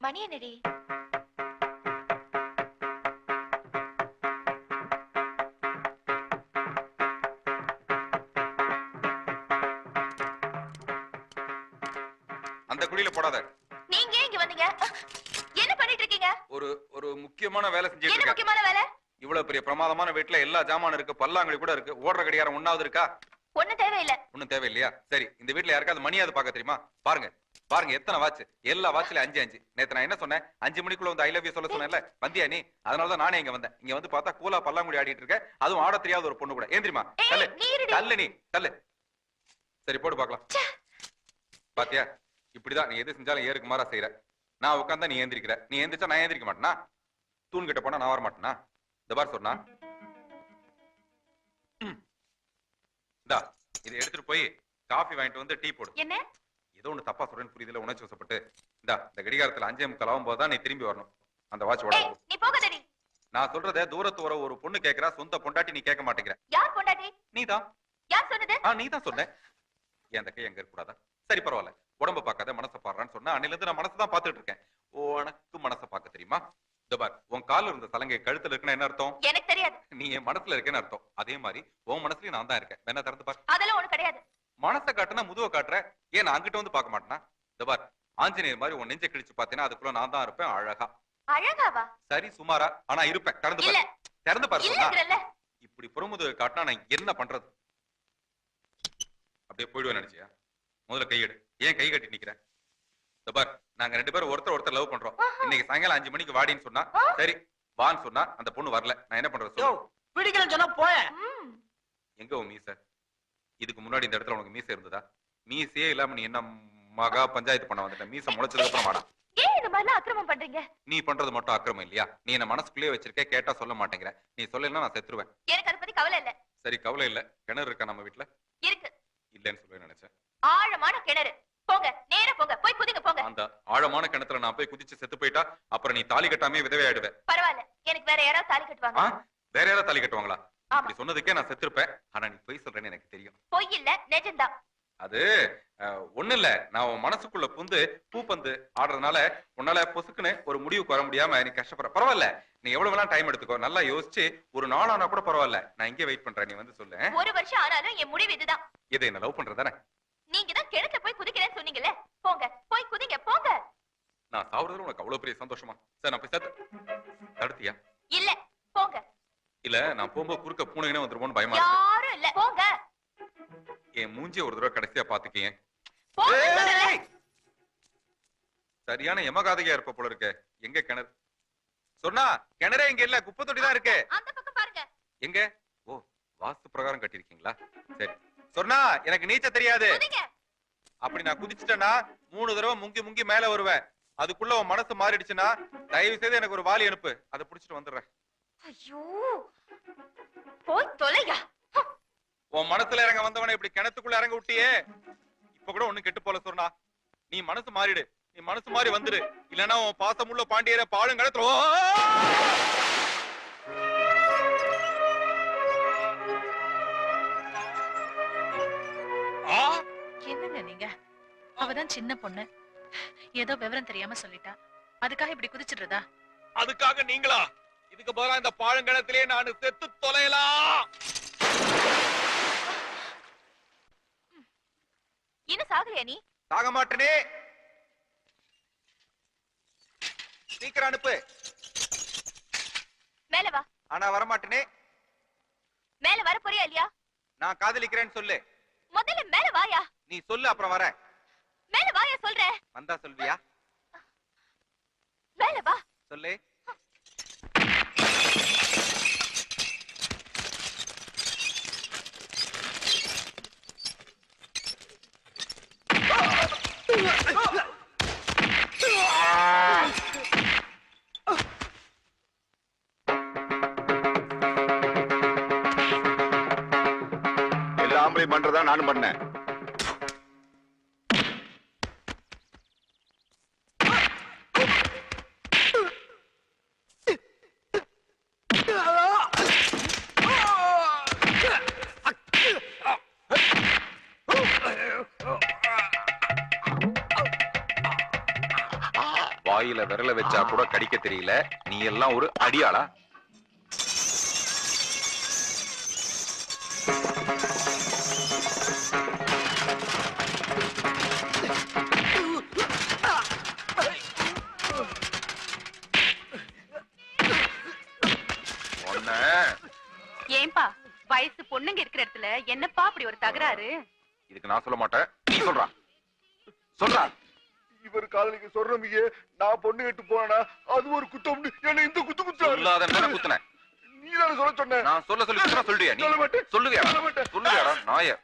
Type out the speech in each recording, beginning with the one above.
மணி என்னடி? அந்த குழியில போடாத. நீங்க இங்க வந்தீங்க? என்ன பண்ணிட்டு இருக்கீங்க? ஒரு ஒரு முக்கியமான வேலை செஞ்சுட்டு என்ன இருக்கேன். முக்கியமான வேலை? இவ்வளவு பெரிய பிரமாதமான வீட்டுல எல்லா ஜாமான் இருக்கு பல்லாங்குழி கூட இருக்கு. ஓடுற கடிகாரம் ஒண்ணாவது இருக்கா? ஒண்ணு தேவையில்ல. ஒண்ணும் தேவையில்லையா? சரி இந்த வீட்டுல யாருக்காவது மணியாவது பார்க்க தெரியுமா? பாருங்க. பாருங்க எத்தனை வாட்ச் எல்லா வாட்ச்ல அஞ்சு அஞ்சு. நேத்து நான் என்ன சொன்னேன்? அஞ்சு மணிக்குள்ள வந்து ஐ லவ் யூ சொல்ல சொன்னேன்ல? வந்தியா நீ? அதனாலதான் நானே இங்க வந்தேன். இங்க வந்து பார்த்தா கூலா பல்லாங்குழி ஆடிட்டு இருக்க. அதுவும் ஆட தெரியாத ஒரு பொண்ணு கூட. ஏந்திரிமா தள்ளு. தள்ளு நீ. தள்ளு. சரி போட்டு பார்க்கலாம். பாத்தியா? இப்படிதான் நீ எது செஞ்சாலும் ஏறுக்கு மாறா செய்யற நான் உட்காந்தா நீ ஏந்திரிக்கிற நீ எந்திரிச்சா நான் ஏந்திரிக்க மாட்டேனா? தூண் கிட்ட போனா நான் வர மாட்டேனா? இந்த பார் சொன்னா. இந்தா இதை எடுத்துட்டு போய் காஃபி வாங்கிட்டு வந்து டீ போடு. என்ன? ஏதோ ஒண்ணு தப்பா சொல்றேன்னு புரியுதுல உணர்ச்சி வசப்பட்டு. இந்தா இந்த கடிகாரத்துல அஞ்சே முக்கால் ஆகும் போதுதான் நீ திரும்பி வரணும். அந்த வாட்ச் ஓட நீ நான் சொல்றத தூரத்து வர ஒரு பொண்ணு கேக்குறா சொந்த பொண்டாட்டி நீ கேட்க மாட்டேங்கிற. யார் பொண்டாட்டி? நீதான் யார் சொன்னது? ஆ நீ தான் சொன்ன என் கை எங்க இருக்க கூடாதா சரி பரவாயில்ல. உடம்ப பார்க்காத மனசை பாடுறான்னு சொன்னா அன்னையில இருந்து நான் மனசை தான் பார்த்துட்டு இருக்கேன். உனக்கு மனசை பார்க்க தெரியுமா? இந்த பார் உன் கால்ல இருந்த சலங்கை கழுத்துல இருக்குன்னா என்ன அர்த்தம்? எனக்கு தெரியாது. நீ என் மனசுல இருக்கேன்னு அர்த்தம். அதே மாதிரி உன் மனசுலயும் நான் தான் இருக்கேன். வேணா திறந்து பார். அதெல்லாம் ஒண்ணு கிடையாது. மனசை காட்டுனா முதுவை காட்டுற. ஏன் நான் அங்கிட்ட வந்து பார்க்க மாட்டேனா? இந்த பார் ஆஞ்சநேயர் மாதிரி உன் நெஞ்ச கிழிச்சு பார்த்தேன்னா அதுக்குள்ள நான் தான் இருப்பேன் அழகா. அழகாவா? சரி சுமாரா. ஆனா இருப்பேன். திறந்து பார். திறந்து பார் இப்படி புறமுதுவை காட்டினா நான் என்ன பண்றது? அப்படியே போயிடுவேன் நினைச்சியா? முதல்ல கையெடு ஏன் கை கட்டி நிக்கிற? இந்த பார் நாங்க ரெண்டு பேரும் ஒருத்தர் ஒருத்தர் லவ் பண்றோம். இன்னைக்கு சாயங்காலம் அஞ்சு மணிக்கு வாடின்னு சொன்னா. சரி வான்னு சொன்னா அந்த பொண்ணு வரல. நான் என்ன பண்றது? பிடிக்கலன்னு சொன்னா போய. ம். எங்க உன் மீச? இதுக்கு முன்னாடி இந்த இடத்துல உனக்கு மீச இருந்ததா? மீசையே இல்லாம நீ என்ன மகா பஞ்சாயத்து பண்ண வந்துட்ட? மீச முளைச்சதுக்கு அப்புறம் வாடா. ஏன் இந்த மாதிரிலாம் அக்கிரமம் பண்றீங்க? நீ பண்றது மட்டும் அக்கிரமம் இல்லையா? நீ என்ன மனசுக்குள்ளேயே வச்சிருக்க கேட்டா சொல்ல மாட்டேங்கிற. நீ சொல்லலைன்னா நான் செத்துருவேன். எனக்கு அதை பத்தி கவலை இல்ல. சரி கவலை இல்ல. கிணறு இருக்கா நம்ம வீட்டுல இருக்கு. இல்லைன்னு சொல்ல நினைச்சேன். ஆழமான கிணறு. போங்க நேரா போங்க. போய் குதிங்க போங்க. அந்த ஆழமான கிணத்துல நான் போய் குதிச்சு செத்து போயிட்டா அப்புறம் நீ தாலி கட்டாமே விதவை ஆயிடுவேன் பரவாயில்ல. எனக்கு வேற யாராவது தாலி கட்டுவாங்க? வேற யாராவது தாலி கட்டுவாங்களா? அப்படி சொன்னதுக்கே நான் செத்துருப்பேன். ஆனா நீ பொய் சொல்றேன்னு எனக்கு தெரியும். பொய் இல்ல நிஜம்தான் அது ஒண்ணு இல்ல. நான் உன் மனசுக்குள்ள புந்து பூப்பந்து ஆடுறதுனால உன்னால பொசுக்குன்னு ஒரு முடிவுக்கு வர முடியாம நீ கஷ்டப்படுற. பரவாயில்ல. நீ எவ்வளவு வேணா டைம் எடுத்துக்கோ. நல்லா யோசிச்சு ஒரு நாள் ஆனா கூட பரவாயில்ல. நான் இங்கே வெயிட் பண்றேன். நீ வந்து சொல்லு ஒரு வருஷம் ஆனாலும் என் முடிவு இதுதான் இதை என்ன லவ் பண்றதானே நீங்க தான் கிணத்துல போய் குதிக்கிறேன்னு சொன்னீங்கல்ல? போங்க. போய் குதிங்க போங்க. நான் சாவுறதுல உனக்கு அவ்வளவு பெரிய சந்தோஷமா? சரி நான் போய் தடுத்தியா? இல்ல போங்க. இல்ல நான் போகும்போது குறுக்க பூனைனே வந்துருமோன்னு பயமா யாரும் இல்ல போங்க. என் மூஞ்சிய ஒரு தடவை கடைசியா சொல்றேன்ல. சரியான எமகாதகையா இருப்ப போல இருக்கு. எங்க கிணறு? சொன்னா கிணறே இங்க இல்ல குப்பை தொட்டி தான் இருக்கு. அந்த பக்கம் பாருங்க. எங்க? ஓ வாஸ்து பிரகாரம் கட்டிருக்கீங்களா சரி. சொன்னா எனக்கு நீச்ச தெரியாது. அப்படி நான் குதிச்சிட்டேன்னா மூணு தடவை முங்கி முங்கி மேல வருவேன். அதுக்குள்ள உன் மனசு மாறிடுச்சுன்னா தயவு செய்து எனக்கு ஒரு வாளி அனுப்பு. அதை புடிச்சிட்டு வந்துடுறேன். ஐயோ. போய் தொலையா உன் மனசுல இறங்க வந்தவனை இப்படி கிணத்துக்குள்ள இறங்க விட்டியே. இப்ப கூட ஒண்ணு கெட்டு போல சொன்னா நீ மனசு மாறிடு. நீ மனசு மாறி வந்துரு இல்லன்னா உன் பாசமுள்ள பாண்டியரை பாழும் கடத்துல ஆ? என்னங்க நீங்க? அவதான் சின்ன பொண்ணு. ஏதோ விவரம் தெரியாம சொல்லிட்டா. அதுக்காக இப்படி குதிச்சிடுறதா? அதுக்காக நீங்களா? இதுக்கு பதிலா இந்த பாழுங்கணத்திலே நான் செத்து தொலையலாம். இன்னும் சாகலையா நீ? சாக மாட்டேனே. சீக்கிரம் அனுப்பு. மேல வா. ஆனா வரமாட்டேனே. மேல வர போறியா இல்லையா? நான் காதலிக்கிறேன்னு சொல்லு. முதல்ல மேல வாயா. நீ சொல்லு அப்புறம் வரேன். மேல வாயா சொல்றேன். வந்தா சொல்வியா? மேல வா. சொல்லு. பண்றதா நானும் பண்ணேன். வாயில விரல வச்சா கூட கடிக்க தெரியல. நீ எல்லாம் ஒரு அடியாளா? தகராறு இதுக்கு நான் சொல்ல மாட்டேன். நீ சொல்றா. சொல்றா. இவர் காதலிக்க சொல்றவங்க நான் பொண்ணு கட்டு போனா அது ஒரு குத்தம்னு என்ன இந்த குத்து குத்தாரு சொல்லாத குத்துன. நீ தானே சொல்ல சொன்ன. நான் சொல்ல சொல்லி சொல்லுவியா நீ? சொல்ல மாட்டேன். சொல்லுவியா சொல்லுவியாடா நாய.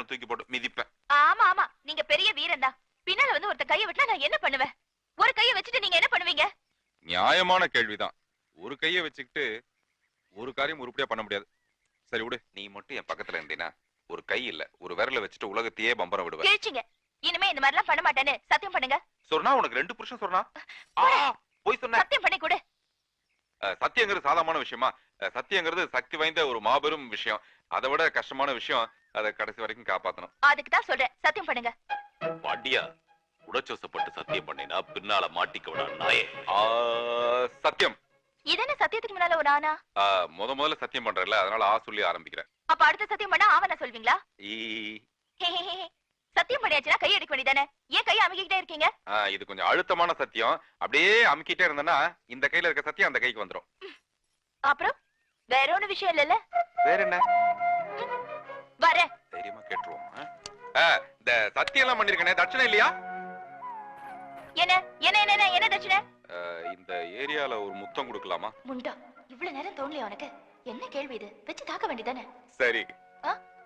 வந்தாலும் தூக்கி போட்டு மிதிப்பேன். ஆமா ஆமா. நீங்க பெரிய வீரன் தான். பின்னால வந்து ஒருத்த கைய விட்டா நான் என்ன பண்ணுவேன்? ஒரு கைய வச்சுட்டு நீங்க என்ன பண்ணுவீங்க? நியாயமான கேள்விதான். ஒரு கையை வச்சுக்கிட்டு ஒரு காரியம் உருப்படியா பண்ண முடியாது. சரி விடு. நீ மட்டும் என் பக்கத்துல இருந்தீனா ஒரு கை இல்ல ஒரு விரல வச்சுட்டு உலகத்தையே பம்பரம் விடுவேன். இனிமே இந்த மாதிரி எல்லாம் பண்ண மாட்டேன்னு. சத்தியம் பண்ணுங்க. சொன்னா உனக்கு ரெண்டு புருஷன் சொன்னா? ஆ, போய் சொன்ன. சத்தியம் பண்ணி கொடு. சத்தியங்கிறது சாதாரண விஷயமா? சத்தியங்கிறது சக்தி வாய்ந்த ஒரு மாபெரும் விஷயம். அதை விட கஷ்டமான விஷயம் அதை கடைசி வரைக்கும் காப்பாத்தணும். அதுக்கு தான் சொல்றேன். சத்தியம் பண்ணுங்க. பாண்டியா உடச்சோசப்பட்டு சத்தியம் பண்ணினா பின்னால மாட்டிக்கவிடா நாயே? ஆ, சத்தியம். இது என்ன சத்தியத்துக்கு முன்னால ஒரு ஆனா ஆ, முத முதல்ல சத்தியம் பண்றேன்ல அதனால ஆ சொல்லி ஆரம்பிக்கிறேன். அப்ப அடுத்த சத்தியம் பண்ணா ஆவன சொல்வீங்களா? ஈ. சத்தியம் பண்ணியாச்சுன்னா கை எடுக்க வேண்டியதானே? ஏன் கையை அமைக்கிட்டே இருக்கீங்க? ஆ, இது கொஞ்சம் அழுத்தமான சத்தியம். அப்படியே அமுக்கிட்டே இருந்தேன்னா இந்த கையில இருக்க சத்தியம் அந்த கைக்கு வந்துரும். அப்புறம் வேற ஒண்ணு விஷயம் இல்லல்ல? வேற என்ன? வரேன். தைரியமா கேட்டுருவோம். இந்த சத்தியம் எல்லாம் பண்ணிருக்கனே தட்சணை இல்லையா? என்ன என்ன என்ன என்ன, தட்சணை? இந்த ஏரியால ஒரு முத்தம் கொடுக்கலாமா? முண்டா இவ்வளவு நேரம் தோணலையா உனக்கு? என்ன கேள்வி இது? வச்சு தாக்க வேண்டியதானே? சரி.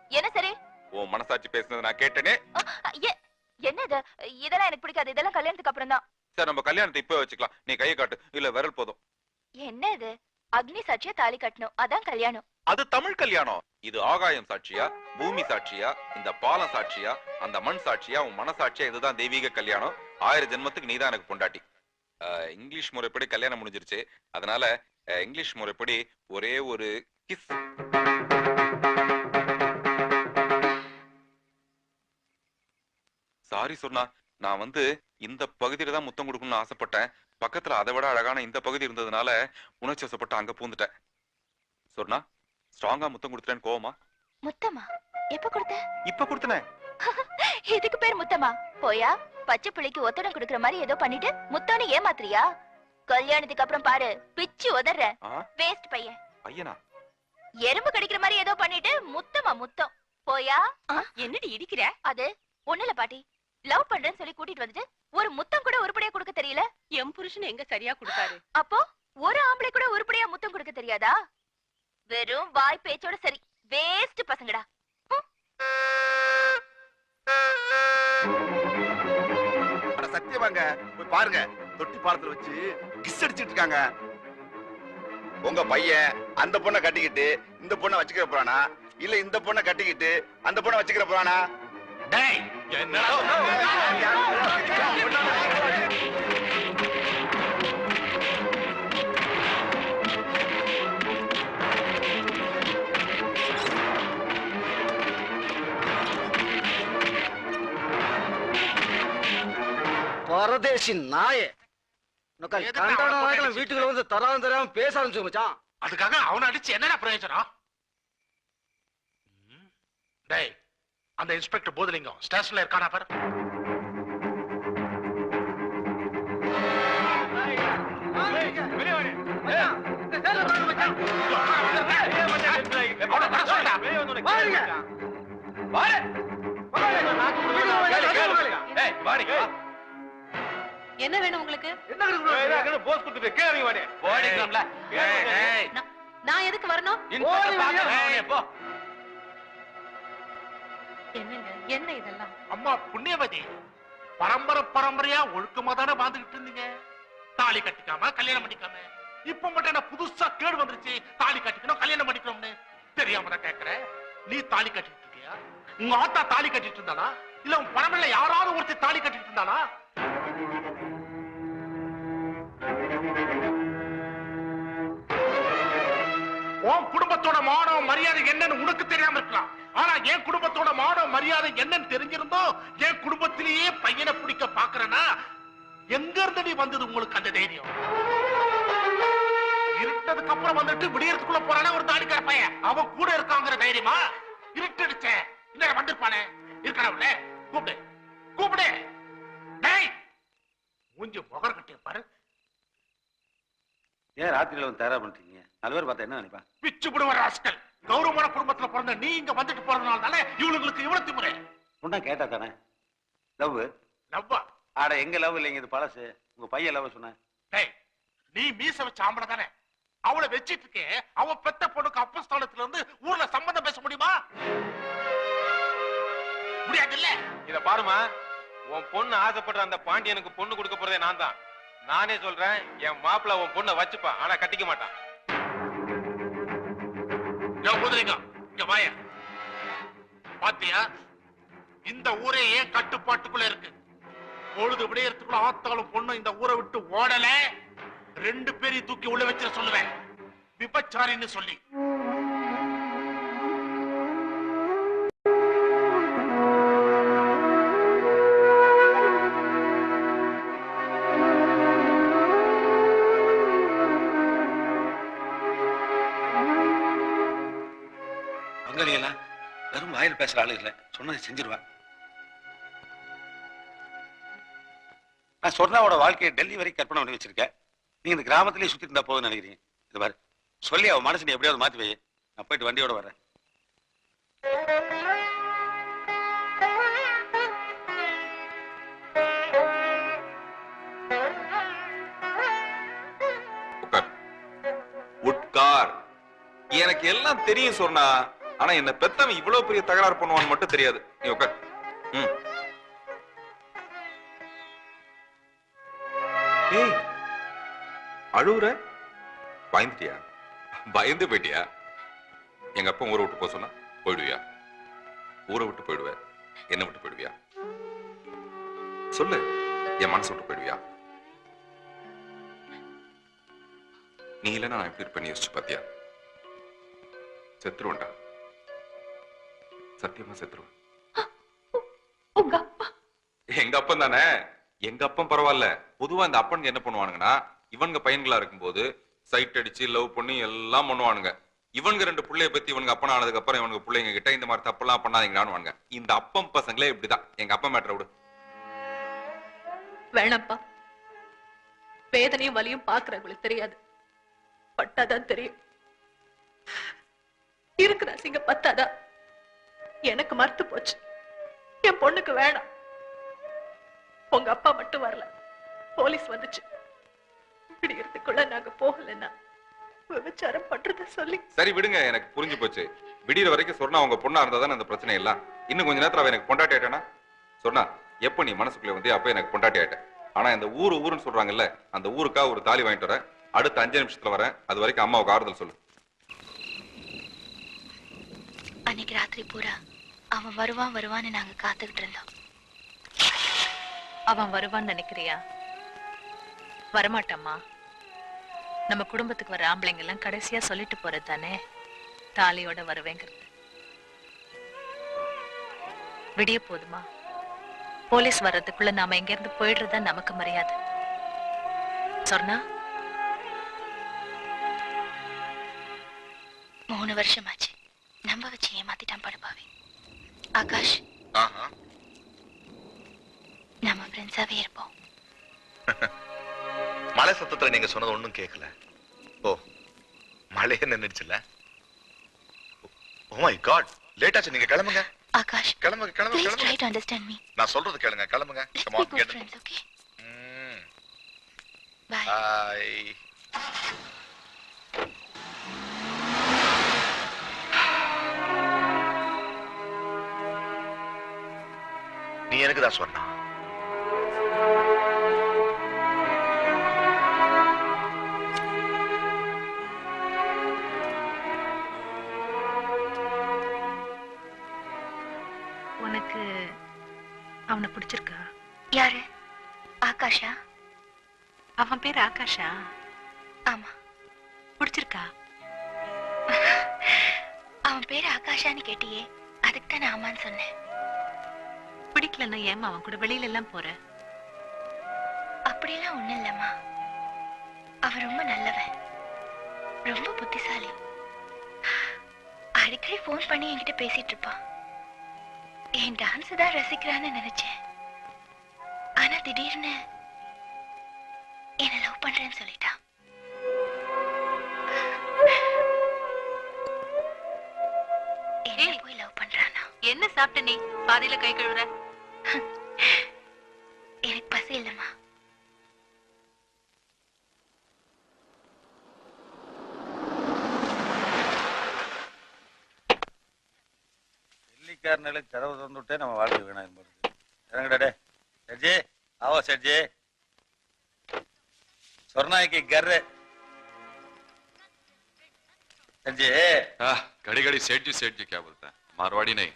என்ன சரி? உன் மனசாட்சி பேசுனது நான் கேட்டேனே. ஆ, ஏ- என்ன இது? இதெல்லாம் எனக்கு பிடிக்காது. இதெல்லாம் கல்யாணத்துக்கு அப்புறம் தான் சரி நம்ம கல்யாணத்தை இப்ப வச்சுக்கலாம். நீ கையை காட்டு. இல்ல விரல் போதும். என்ன இது? அக்னி சாட்சியா தாலி கட்டணும். அதான் கல்யாணம். அது தமிழ் கல்யாணம். இது ஆகாயம் சாட்சியா பூமி சாட்சியா இந்த பாலம் சாட்சியா அந்த மண் சாட்சியா உன் மனசாட்சியா இதுதான் தெய்வீக கல்யாணம். ஆயிரம் ஜென்மத்துக்கு நீதான் எனக்கு பொண்டாட்டி. ஆஹ், இங்கிலீஷ் முறைப்படி கல்யாணம் முடிஞ்சிருச்சு. அதனால இங்கிலீஷ் முறைப்படி ஒரே ஒரு கிஸ் சாரி சொன்னா நான் வந்து இந்த பகுதியில தான் முத்தம் கொடுக்கணும்னு ஆசைப்பட்டேன். பக்கத்துல அதை விட அழகான இந்த பகுதி இருந்ததுனால உணர்ச்சி வசப்பட்டு அங்க பூந்துட்டேன். சொன்னா ஸ்ட்ராங்கா முத்தம் கொடுத்துட்டேன்னு கோவமா? முத்தமா? எப்ப கொடுத்த? இப்ப கொடுத்தனே. இதுக்கு பேர் முத்தமா? போயா? பச்சை பிள்ளைக்கு ஒத்தடம் கொடுக்கற மாதிரி ஏதோ பண்ணிட்டு முத்தம்னு ஏமாத்துறியா? கல்யாணத்துக்கு அப்புறம் பாரு பிச்சு உதற வேஸ்ட் பையன். பையனா? எறும்பு கடிக்கிற மாதிரி ஏதோ பண்ணிட்டு முத்தமா முத்தம். போயா? என்னடி இடிக்கிற? அது ஒண்ணுல பாட்டி. லவ் பண்றேன்னு சொல்லி கூட்டிட்டு வந்துட்டு ஒரு முத்தம் கூட உருப்படியா கொடுக்க தெரியல? என் புருஷன் எங்க சரியா கொடுத்தாரு? அப்போ ஒரு ஆம்பளை கூட உருப்படியா முத்தம் கொடுக்க தெரியாதா? வெறும் வாய் பேச்சோட சரி. வேஸ்ட் பசங்கடா. சத்தியமாங்க போய் பாருங்க. தொட்டி பாலத்துல வச்சு கிஸ் அடிச்சிட்டு இருக்காங்க. உங்க பையன் அந்த பொண்ணை கட்டிக்கிட்டு இந்த பொண்ணை வச்சுக்கிற போறானா? இல்ல இந்த பொண்ணை கட்டிக்கிட்டு அந்த பொண்ணை வச்சுக்கிற போறானா? பரதேசி நாயே. வீட்டுக்குள்ள வந்து தரான் தெரியாம பேச ஆரம்பிச்சு மச்சான். அதுக்காக அவனை அடிச்சு என்னடா பிரயோஜனம். டேய் அந்த இன்ஸ்பெக்டர் போதலிங்கம் ஸ்டேஷன்ல இருக்கானா பாரு. என்ன வேணும் உங்களுக்கு நான் எதுக்கு வரணும் என்னங்க? என்ன இதெல்லாம்? அம்மா புண்ணியவதி. பரம்பரை பரம்பரையா ஒழுக்கமா தானே வாழ்ந்துகிட்டு இருந்தீங்க? தாலி கட்டிக்காம கல்யாணம் பண்ணிக்காம. இப்ப மட்டும் என்ன புதுசா கேடு வந்துருச்சு? தாலி கட்டிக்கணும் கல்யாணம் பண்ணிக்கணும்னு தெரியாம நான் கேக்குற. நீ தாலி கட்டிட்டு இருக்கியா? உங்க ஆத்தா தாலி கட்டிட்டு இருந்தானா இல்ல உன் பரம்பரையில யாராவது ஒருத்தர் தாலி கட்டிட்டு இருந்தானா குடும்பத்தோட மானம் மரியாதை என்னன்னு உனக்கு தெரியாம இருக்கலாம். ஆனா என் குடும்பத்தோட மானம் மரியாதை என்னன்னு தெரிஞ்சிருந்தோ என் குடும்பத்திலேயே பையனை பிடிக்க பாக்குறேன்னா எங்க இருந்து நீ வந்தது உங்களுக்கு அந்த தைரியம்? இருட்டதுக்கு அப்புறம் வந்துட்டு விடியறதுக்குள்ள போறானே ஒரு தாடிக்கார பையன்? அவன் கூட இருக்காங்கிற தைரியமா? இருட்டடிச்ச. இந்த வந்திருப்பானே? இருக்கணும்ல கூப்பிடு. கூப்பிடு. டேய் மூஞ்சி முகர்கிட்டே பாரு. ஏன் ராத்திரியில வந்து தயாரா பண்றீங்க நாலு பேர் பார்த்தா என்ன நினைப்பா? பிச்சு விடுவ ராஸ்கல். கௌரவமான குடும்பத்துல பிறந்த நீ இங்க வந்துட்டு போறதுனால தானே இவளுங்களுக்கு இவ்வளவு திமுறை உண்டா கேட்டா தானே? லவ்? லவ்வா ஆட எங்க லவ் இல்லைங்க? இது பழசு. உங்க பையன் லவ் சொன்னேன். டேய் நீ மீச வச்ச ஆம்பளை தானே? அவளை வச்சிட்டு இருக்கே அவ பெத்த பொண்ணுக்கு அப்பஸ்தானத்துல இருந்து ஊர்ல சம்பந்தம் பேச முடியுமா? முடியாது இல்ல இத பாருமா உன் பொண்ணு ஆசைப்படுற அந்த பாண்டியனுக்கு பொண்ணு கொடுக்க போறதே நான் தான் நானே சொல்றேன் என் மாப்பிள்ள உன் பொண்ணை வச்சுப்பான் ஆனா கட்டிக்க மாட்டான். இங்க வாய பாத்தியா? இந்த ஊரே ஏன் கட்டுப்பாட்டுக்குள்ள இருக்கு? பொழுது விடையறதுக்குள்ள ஆத்தாலும் பொண்ணு இந்த ஊரை விட்டு ஓடல. ரெண்டு பேரையும் தூக்கி உள்ள வச்சிட சொல்லுவேன். விபச்சாரின்னு சொல்லி. வாயில் பேசுற ஆளு இல்ல. சொன்னதை செஞ்சிருவா நான் சொர்ணாவோட வாழ்க்கையை டெல்லி வரைக்கும் கற்பனை பண்ணி வச்சிருக்கேன். நீங்க இந்த கிராமத்திலேயே சுத்தி இருந்தா போதும்னு நினைக்கிறீங்க. இது பாரு. சொல்லி அவன் மனசு நீ எப்படியாவது மாத்தி வை. நான் போயிட்டு வண்டியோட வரேன் உட்கார். எனக்கு எல்லாம் தெரியும் சொன்னா ஆனா என்ன பெத்தவன் இவ்வளவு பெரிய தகராறு பண்ணுவான்னு மட்டும் தெரியாது. நீ உட்கார். ம். ஏய் அழுவுற? பயந்துட்டியா? பயந்து போயிட்டியா? எங்க அப்பா ஊரை விட்டு போக சொன்னா போயிடுவியா? ஊரை விட்டு போயிடுவ என்ன விட்டு போயிடுவியா? சொல்லு என் மனசு விட்டு போயிடுவியா? நீ இல்லைன்னா நான் எப்படி பண்ணி யோசிச்சு பாத்தியா செத்துருவேன்டா. சத்தியமா செத்துருவேன். உங்க அப்பா. எங்க அப்பன் தானே? எங்க அப்பன் பரவாயில்ல. பொதுவா இந்த அப்பனுங்க என்ன பண்ணுவானுங்கன்னா இவனுங்க பையன்களா இருக்கும்போது சைட் அடிச்சு லவ் பண்ணி எல்லாம் பண்ணுவானுங்க. இவனுங்க ரெண்டு புள்ளைய பத்தி இவனுங்க அப்பன் ஆனதுக்கு அப்புறம் இவனுங்க பிள்ளைங்க கிட்ட இந்த மாதிரி தப்பெல்லாம் பண்ணாதீங்களான்னு இந்த அப்பன் பசங்களே இப்படிதான். எங்க அப்பா மேட்டரை விடு. வேணாம்ப்பா. வேதனையும் வலியும் பாக்குறவங்களுக்கு தெரியாது. பட்டாதான் தெரியும். இருக்கிற அசிங்க பத்தாதா? எனக்கு மறுத்து போச்சு. என் பொண்ணுக்கு வேணாம். உங்க அப்பா மட்டும் வரல. போலீஸ் வந்துச்சு. விடியறதுக்குள்ள நாங்க போகலைன்னா விபச்சாரம் பண்றத சொல்லி. சரி விடுங்க. எனக்கு புரிஞ்சு போச்சு. விடியற வரைக்கும் சொன்னா உங்க பொண்ணா இருந்தா தானே அந்த பிரச்சனை எல்லாம்? இன்னும் கொஞ்ச நேரத்துல எனக்கு பொண்டாட்டி ஆயிட்டானா? சொன்னா எப்ப நீ மனசுக்குள்ள வந்து அப்ப எனக்கு பொண்டாட்டி ஆயிட்ட. ஆனா இந்த ஊரு ஊருன்னு சொல்றாங்கல்ல அந்த ஊருக்கா ஒரு தாலி வாங்கிட்டு வரேன். அடுத்த அஞ்சு நிமிஷத்துல வரேன். அது வரைக்கும் அம்மாவுக்கு ஆறுதல் சொல்லு. அன்னைக்கு ராத்திரி பூரா அவன் வருவான் வருவான்னு நாங்க காத்துக்கிட்டு இருந்தோம் அவன் வருவான்னு நினைக்கிறியா? வரமாட்டாம்மா. நம்ம குடும்பத்துக்கு வர ஆம்பளைங்க எல்லாம் கடைசியா சொல்லிட்டு போறது தானே? தாலியோட வருவேங்கிறது. விடிய போதுமா? போலீஸ் வர்றதுக்குள்ள நாம இங்க இருந்து போயிடுறதா நமக்கு மரியாதை. சொன்னா மூணு வருஷமாச்சு. நம்ப வச்சு ஏமாத்திட்டான் படுபாவி. ஆகாஷ் நம்ம ஃப்ரெண்ட்ஸாவே இருப்போம். மழை சத்தத்துல நீங்க சொன்னது ஒண்ணும் கேட்கல ஓ மழையே நின்னுடுச்சுல. ஓ மை காட் லேட் ஆச்சு நீங்க கிளம்புங்க. ஆகாஷ் கிளம்புங்க கிளம்புங்க please try to understand me நான் சொல்றது கேளுங்க கிளம்புங்க. Come on good get friends okay bye bye எனக்கு தான் சொன்னா. உனக்கு அவனை பிடிச்சிருக்கா? யாரு? ஆகாஷா? அவன் பேர் ஆகாஷா? ஆமா. பிடிச்சிருக்கா? அவன் பேரு ஆகாஷான்னு கேட்டியே அதுக்கு தான் நான் ஆமான்னு சொன்னேன். பிடிக்கலன்னா ஏமா அவன் கூட வெளியில எல்லாம் போற? அப்படியெல்லாம் ஒண்ணும் இல்லம்மா. அவன் ரொம்ப நல்லவன். ரொம்ப புத்திசாலி. அடிக்கடி ஃபோன் பண்ணி என்கிட்ட பேசிட்டு இருப்பான். என் டான்ஸ் தான் ரசிக்கிறான்னு நினைச்சேன். ஆனா திடீர்னு என்ன லவ் பண்றேன்னு சொல்லிட்டான். என்ன சாப்பிட்ட நீ? பாதியில கை கழுவுற? எனக்கு பசி இல்லம்மா டெல்லிக்காரனால கதவு திறந்து விட்டே நம்ம வாழ்க்கை வீணாயிரும் போறது இறங்கடா டே செட்ஜி ஆவோ செட்ஜி சொர்ணாய்க்கு கர்ரு செட்ஜி आह, घड़ी घड़ी सेठ जी सेठ जी क्या बोलता है मारवाड़ी नहीं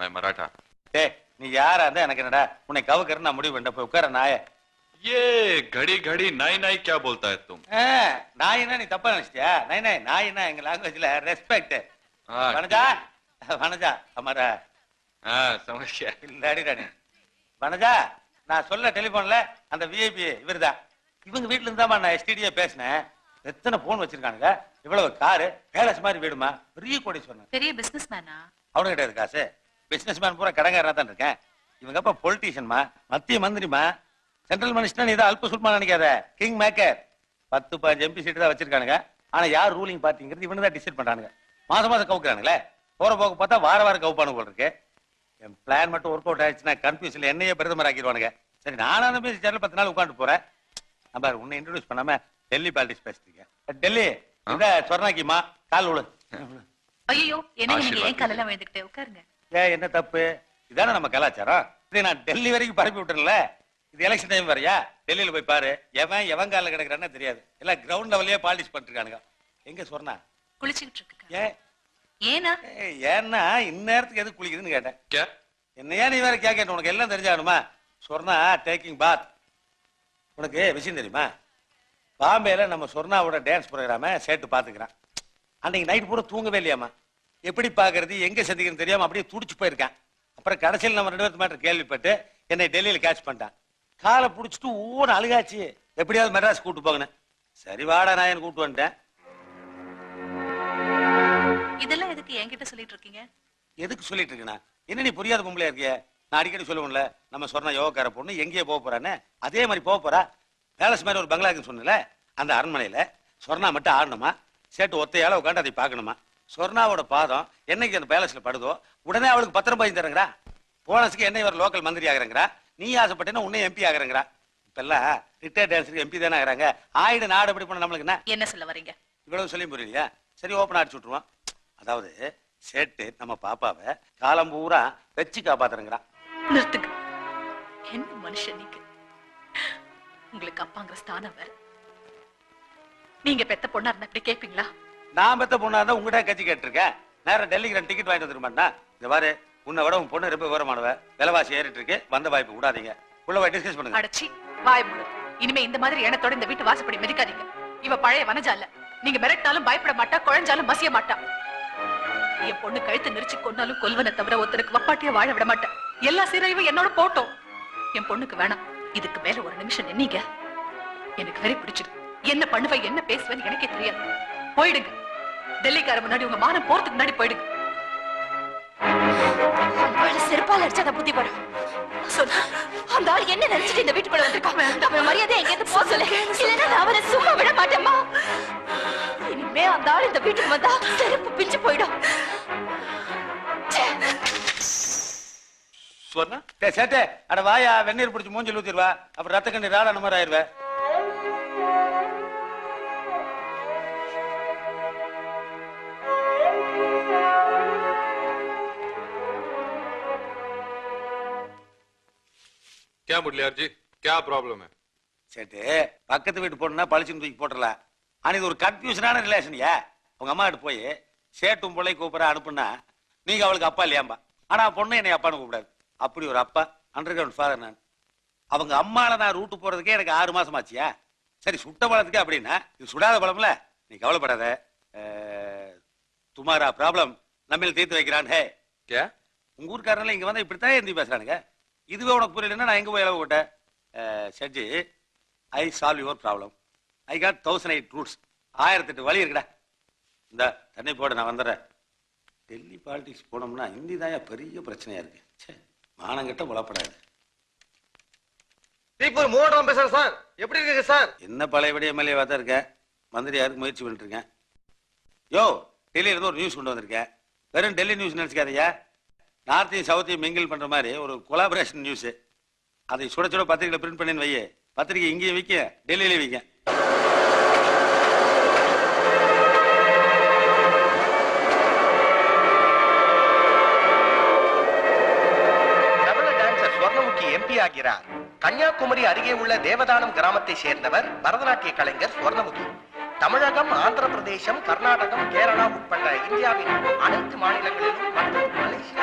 मैं मराठा டே நீ யாரா இருந்தா எனக்கு என்னடா உன்னை கவுக்கறன்னு நான் முடிவு பண்ண போய் உட்கார நாய ये घड़ी घड़ी नाई नाई क्या बोलता है तुम நாயினா நீ தப்பா நினைச்சிட்டியா நாய் நாய் நாயினா எங்க லாங்குவேஜ்ல ரெஸ்பெக்ட் हाँ, வனஜா வனஜா அமரா हाँ समझ गया இல்லாடி ராணி வனஜா நான் சொல்ல டெலிபோன்ல அந்த விஐபி இவர்தான் இவங்க வீட்டுல இருந்தாமா நான் எஸ்டிடியே பேசினேன் எத்தனை போன் வச்சிருக்கானுங்க இவ்வளவு காரு பேலஸ் மாதிரி வீடுமா பெரிய கோடி சொன்னேன் பெரிய பிசினஸ் மேனா அவனு கிடையாது காசு பிசினஸ் மேன் பூரா கடங்காரனா தான் இருக்கேன். இவங்க அப்பா பொலிட்டீஷியன்மா மத்திய மந்திரிமா? சென்ட்ரல் மினிஸ்டர் நீ தான் அல்ப சுல்மா நினைக்காத. கிங் மேக்கர் பத்து பதினஞ்சு எம்பி சீட்டு தான் வச்சிருக்கானுங்க. ஆனா யார் ரூலிங் பார்ட்டிங்கிறது இவனு தான் டிசைட் பண்றானுங்க. மாசம் மாசம் கவுக்குறானுங்களே. போற போக்கு பார்த்தா வார வாரம் கவுப்பானு போல இருக்கு. என் பிளான் மட்டும் ஒர்க் அவுட் ஆயிடுச்சுன்னா கன்ஃபியூஸ்ல என்னையே பிரதமர் ஆக்கிடுவானுங்க சரி நானும் அந்த மாதிரி சேனல் பத்து நாள் உட்காந்து போறேன். நம்ம உன்னை இன்ட்ரோடியூஸ் பண்ணாம டெல்லி பாலிடிக்ஸ் பேசுறீங்க டெல்லி இந்த சொர்ணாக்கிமா கால் விழு ஐயோ என்ன நீங்க. ஏன் காலையில விழுந்துக்கிட்டு? உட்காருங்க. ஏன் என்ன தப்பு? இதானே நம்ம கலாச்சாரம்? இதை நான் டெல்லி வரைக்கும் பரப்பி விட்டுறல இது எலெக்ஷன் டைம் வரையா? டெல்லியில போய் பாரு. எவன் எவன் காலில் கிடக்குறான்னு தெரியாது. எல்லாம் கிரவுண்ட் லெவல்லயே பாலிடிக்ஸ் பண்ணிருக்கானுங்க எங்க சொன்னா குளிச்சுக்கிட்டு இருக்கு ஏன் ஏனா ஏய், ஏன்னா இந்நேரத்துக்கு எது குளிக்குதுன்னு கேட்டேன். என்னையா நீ வேற கேட்க உனக்கு எல்லாம் தெரிஞ்சாகணுமா? சொர்ணா டேக்கிங் பாத் உனக்கு விஷயம் தெரியுமா? பாம்பேல நம்ம சொர்ணாவோட டான்ஸ் ப்ரோக்ராம சேர்த்து பாத்துக்கிறான் அன்னைக்கு நைட் பூரா தூங்கவே இல்லையாமா எப்படி பாக்குறது எங்க சந்திக்கிறது தெரியாம அப்படியே துடிச்சு போயிருக்கான். அப்புறம் கடைசியில் நம்ம ரெண்டு பேர்த்து மேட்டர் கேள்விப்பட்டு என்னை டெல்லியில கேட்ச் பண்ணிட்டான். காலை புடிச்சிட்டு ஊன அழுகாச்சு. எப்படியாவது மெட்ராஸ் கூட்டு போகணும் சரி வாடா நான் கூட்டு வந்துட்டேன். இதெல்லாம் எதுக்கு என்கிட்ட சொல்லிட்டு இருக்கீங்க? எதுக்கு சொல்லிட்டு இருக்கேனா? என்ன நீ புரியாத பொம்பளையா இருக்கிய? நான் அடிக்கடி சொல்லுவேன்ல நம்ம சொன்ன யோகாக்கார பொண்ணு எங்கேயே போக போறான்னு. அதே மாதிரி போக போறா. பேலஸ் மாதிரி ஒரு பங்களா இருக்குன்னு சொன்னல அந்த அரண்மனையில சொர்ணா மட்டும் ஆடணுமா? சேட்டு ஒத்தையால உட்காந்து அதை பார்க்கணுமா? சொர்ணாவோட பாதம் என்னைக்கு அந்த பேலஸ்ல படுதோ உடனே அவளுக்கு பத்திரம் பதிஞ்சு தரங்கிறா. போனஸுக்கு என்ன இவர் லோக்கல் மந்திரி ஆகுறங்கிறா. நீ ஆசைப்பட்டேன்னா உன்னை எம்பி ஆகுறங்கிறா. இப்பெல்லாம் ரிட்டையர்ட் டான்ஸருக்கு எம்பி தானே ஆகுறாங்க. ஆயிடு நாடு எப்படி பண்ண நம்மளுக்கு என்ன? என்ன சொல்ல வரீங்க? இவ்வளவு சொல்லி புரியலையா? சரி ஓப்பன் அடிச்சு விட்டுருவான் அதாவது சேட்டு நம்ம பாப்பாவை காலம் பூரா வச்சு காப்பாத்துறங்கிறான் நிறுத்துங்க. என்ன மனுஷன் நீங்க? உங்களுக்கு அப்பாங்கிற ஸ்தானம் வேற. நீங்க பெத்த பொண்ணா இருந்தா இப்படி கேப்பீங்களா? நான் பெத்த பொண்ணா இருந்தா உங்ககிட்ட கட்சி கேட்டிருக்கேன் நேரம் டெல்லிக்கு ரெண்டு டிக்கெட் வாங்கிட்டு வந்துருமாண்ணா இந்த பாரு உன்னை விட உன் பொண்ணு ரொம்ப விவரமானவ. விலைவாசி ஏறிட்டு இருக்கு. வந்த வாய்ப்பு விடாதீங்க உள்ள போய் டிஸ்கஸ் பண்ணுங்க. அடச்சி வாய் முழு இனிமே இந்த மாதிரி எண்ணத்தோட இந்த வீட்டு வாசப்படி மிதிக்காதீங்க. இவ பழைய வனஜா இல்ல. நீங்க மிரட்டினாலும் பயப்பட மாட்டா குழஞ்சாலும் மசிய மாட்டா. என் பொண்ணு கழுத்து நெரிச்சு கொன்னாலும் கொல்வனை தவிர ஒருத்தருக்கு வப்பாட்டிய வாழ விட மாட்டேன் எல்லா சீரையும் என்னோட போட்டோம். என் பொண்ணுக்கு வேணாம். இதுக்கு மேல ஒரு நிமிஷம் நின்னீங்க. எனக்கு வெறி பிடிச்சிருக்கு என்ன பண்ணுவ என்ன பேசுவேன்னு எனக்கே தெரியாது. போயிடுங்க. டெல்லிக்கார முன்னாடி உங்க மானம் போறதுக்கு முன்னாடி போயிடுங்க. செருப்பால அடிச்சா புத்தி வரும் சொன்னா அந்த ஆள் என்ன நினைச்சிட்டு இந்த வீட்டுக்குள்ள வந்திருக்கான்? அவன் மரியாதை எங்கேயிருந்து போக சொல்லு. இல்லைன்னா நான் அவனை சும்மா விட மாட்டேம்மா. இனிமே அந்த ஆள் இந்த வீட்டுக்கு வந்தா செருப்பு பிஞ்சு போயிடும். சொன்னா? சேட்டே. அட வாயா வெந்நீர் பிடிச்சி மூஞ்சில் ஊத்திடுவா. அப்புறம் ரத்த கண்ணி ராடான மாதிரி ஆயிருவே क्या मुडलियार जी क्या प्रॉब्लम है சேட்டு பக்கத்து வீட்டு பொண்ணுனா பழிச்சுன்னு தூக்கி போட்டுறலாம் ஆனா இது ஒரு கன்ஃபியூஷனான ரிலேஷன்யா உங்க அம்மா கிட்ட போய் சேட்டும் பிள்ளை கூப்பிட அனுப்புனா நீங்க அவளுக்கு அப்பா இல்லையாம்பா ஆனா பொண்ணு என்னை அப்பான்னு கூப்பிடாது அப்படி ஒரு அப்பா அண்டர் கிரவுண்ட் ஃபாதர் நான் அவங்க அம்மால நான் ரூட்டு போறதுக்கே எனக்கு ஆறு மாசம் ஆச்சியா சரி சுட்ட பழத்துக்கு அப்படின்னா இது சுடாத பழம்ல நீ கவலைப்படாத அஹ், துமாரா ப்ராப்ளம் நம்ம தீர்த்து வைக்கிறான் ஹே क्या உங்க ஊர்க்காரங்கள இங்க வந்து இப்படித்தான் ஹிந்தி பேசுறானுங்க இதுவே உனக்கு புரியலன்னா நான் எங்க போய் இளவு போட்டேன் ஷட்ஜி I solve your problem I got thousand eight routes ஆயிரத்தெட்டு வழி இருக்குடா. இந்த தண்ணி போடு நான் வந்துடுறேன். டெல்லி பாலிடிக்ஸ் போனோம்னா ஹிந்தி தான் பெரிய பிரச்சனையா இருக்கு. ச்சே மானங்கிட்ட புலப்படாது தீப்பூர் மூவட்டம் பேசுறேன் சார். எப்படி இருக்குங்க சார்? என்ன பழையபடி எம்எல்ஏவா தான் இருக்கேன் மந்திரி யாருக்கு முயற்சி பண்ணிட்டு இருக்கேன்? யோ டெல்லியில இருந்து ஒரு நியூஸ் கொண்டு வந்திருக்கேன் வெறும் டெல்லி நியூஸ் நினைச்சுக்காதீங்க. நார்த்தையும் சவுத்தையும் மிங்கிள் பண்ற மாதிரி ஒரு கொலாபரேஷன் நியூஸு அதை சுட சுட பத்திரிகையில் பிரிண்ட் பண்ணி வை பத்திரிகை இங்கேயும் விற்க டெல்லியிலையும் விற்க எம்பி ஆகிறார். கன்னியாகுமரி அருகே உள்ள தேவதானம் கிராமத்தை சேர்ந்தவர் பரதநாட்டிய கலைஞர் சுவர்ணமுகி தமிழகம் ஆந்திர பிரதேசம் கர்நாடகம் கேரளா உட்பட இந்தியாவின் அனைத்து மாநிலங்களிலும் மற்றும் மலேசியா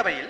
இனிமேல்